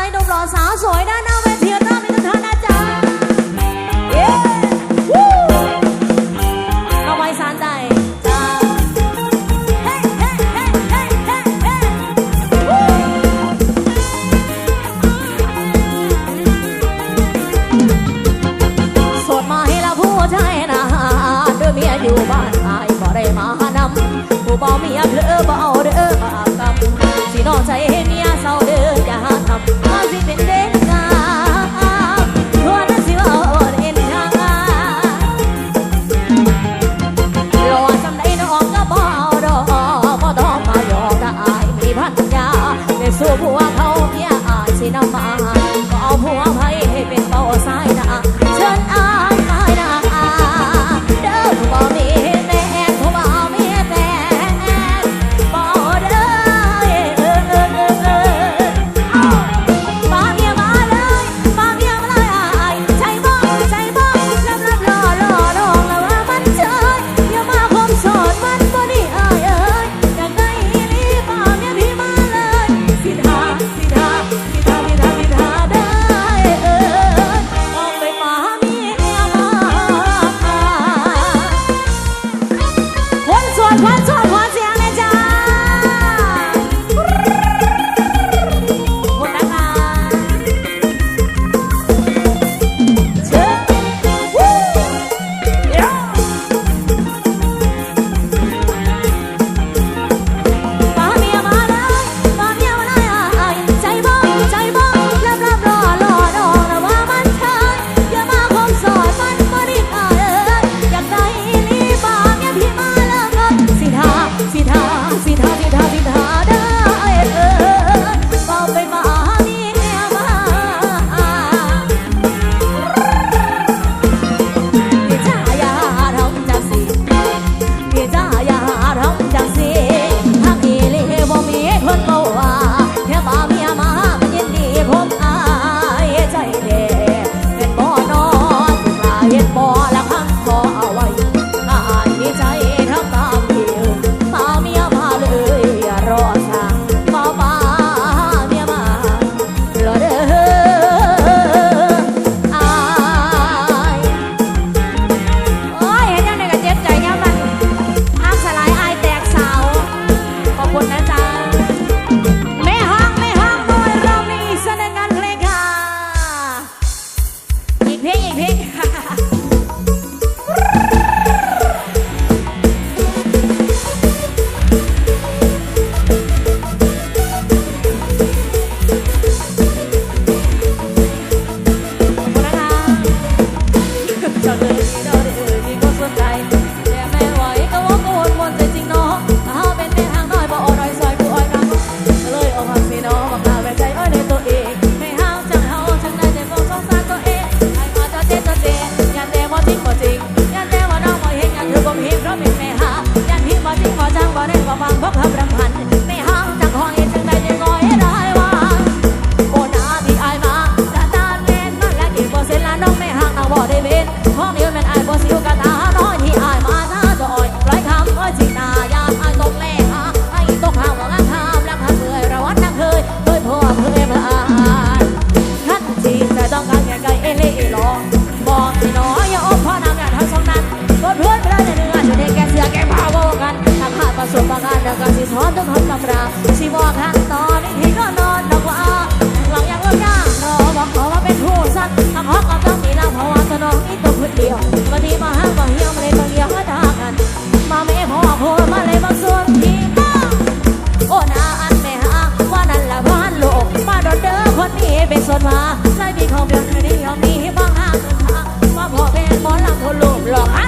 ใจดมหล่อสาวสวยด้านหน้าเวทีรอบนี้ทุกท่านนะจ๊ะเย้วู้มาไว้สารใจใจดสวดมาให้เราผู้ชายนะเดือเมียอยู่บ้านอาบ่ได้มานำผู้บ่เมียเพลอบ่ one, one. ทุกคนกำลังสิบอกหักตอนที่ก็นอนดอกว่าหลังยังเลิกจ้ารอบอกขอว่าเป็นผู้สัตว์ถ้าของก็ต้องมีเราเพราะว่าสนองนี่ตัวคนเดียวบางทีมาห้างบางเฮียมาเลยบางเลี้ยวมาทักกัน มาไม่พ่อโคมาเลยบางส่วนที่ก็โอ้นาอันแม่ฮะว่านั่นละบ้านโลกมาโดนเด้อคนนี้เป็นส่วนมาใจมีของเดียวคืนนี้ยอมมีบ้างห้ามมาพ่อเป็นหมอลำทั่วโลกหลอก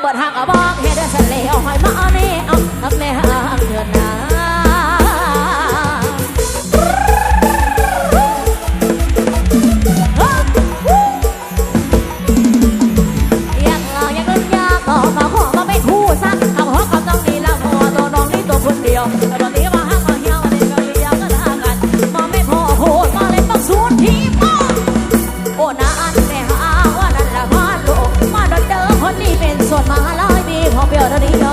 เบิดหักบอกเฮ็ดเสลียวหอยมาเอานี่เอาแม่ ส่มาลายมีของเปียวนี